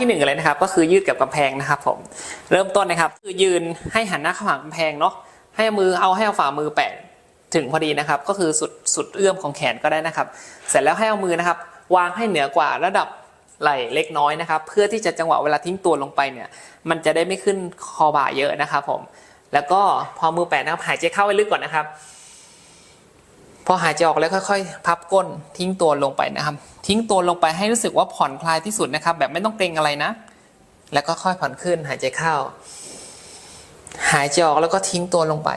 ที่หนึ่งเลยนะครับ ก็คือยืดกับกำแพงนะครับ ผมเริ่มต้นนะครับ คือยืนให้หันหน้าเข้าหากำแพงเนาะให้มือเอาให้เอาฝ่ามือแปะถึงพอดีนะครับ ก็คือสุดสุดเอื้อมของแขนก็ได้นะครับ เสร็จแล้วให้เอามือนะครับ วางให้เหนือกว่าระดับไหล่เล็กน้อยนะครับ เพื่อที่จะจังหวะเวลาทิ้งตัวลงไปเนี่ย มันจะได้ไม่ขึ้นคอบ่าเยอะนะครับ ผม แล้วก็พอมือแปะนะครับหายใจเข้าไปลึกก่อนนะครับ พอหายใจออกแล้วค่อยๆ พับก้นทิ้งตัวลงไปนะครับ ทิ้งตัวลงไปให้รู้สึกว่าผ่อนคลายที่สุดนะครับ แบบไม่ต้องเกรงอะไรนะ แล้วก็ค่อยผ่อนขึ้นหายใจเข้า หายใจออกแล้วก็ทิ้งตัวลงไป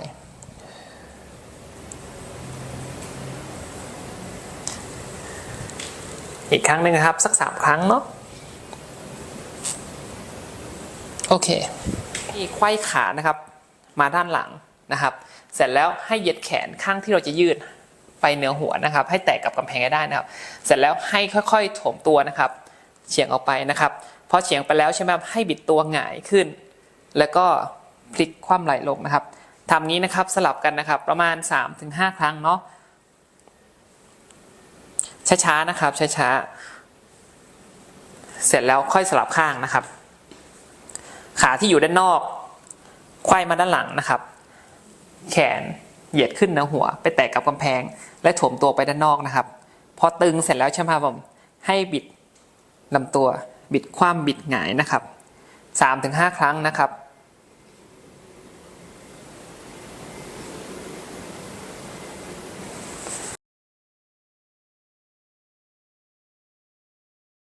อีกครั้งหนึ่งครับ สักสามครั้งเนาะโอเคที่ไขว้ขานะครับ มาด้านหลังนะครับ เสร็จแล้วให้เหยียดแขนข้างที่เราจะยืด ไปเหนือหัวนะครับ ให้แตะกับกำแพงให้ได้นะครับ เสร็จแล้วให้ค่อยๆโถมตัวนะครับเฉียงออกไปนะครับพอเฉียงไปแล้วใช่ไหมครับให้บิดตัวหงายขึ้น แล้วก็พลิกคว่ำไหลลงนะครับทำงี้นะครับสลับกันนะครับประมาณ 3-5 ครั้งเนาะช้าๆนะครับช้าๆเสร็จแล้วค่อยสลับข้างนะครับ ขาที่อยู่ด้านนอกไขว้มาด้านหลังนะครับ แขน เหยียดขึ้นเหนือหัว ไปแตะกับกำแพง และโถมตัวไปด้านนอกนะครับ พอตึงเสร็จแล้วใช่ไหมครับผมให้บิดลำตัวบิดคว่ำบิดหงายนะครับ3-5 ครั้งนะครับ